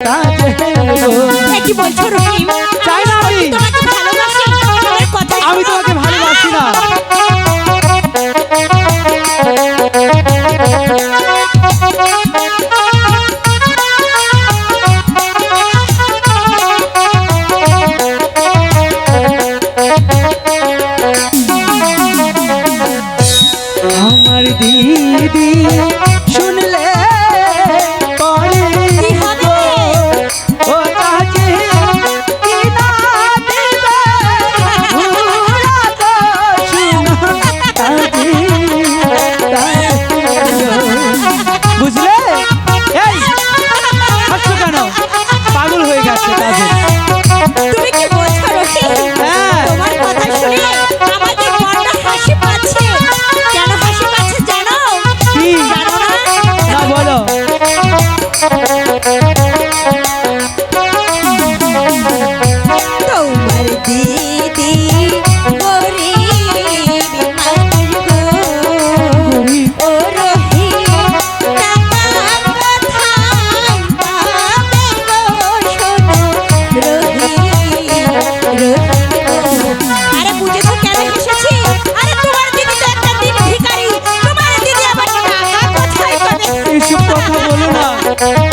হ্যাঁ, কি বলছো রহিম? চাই না আমি। তোমাকে ভালোবাসি কথা আমি তোমাকে ভালোবাসি না। আমার দিদি 兄弟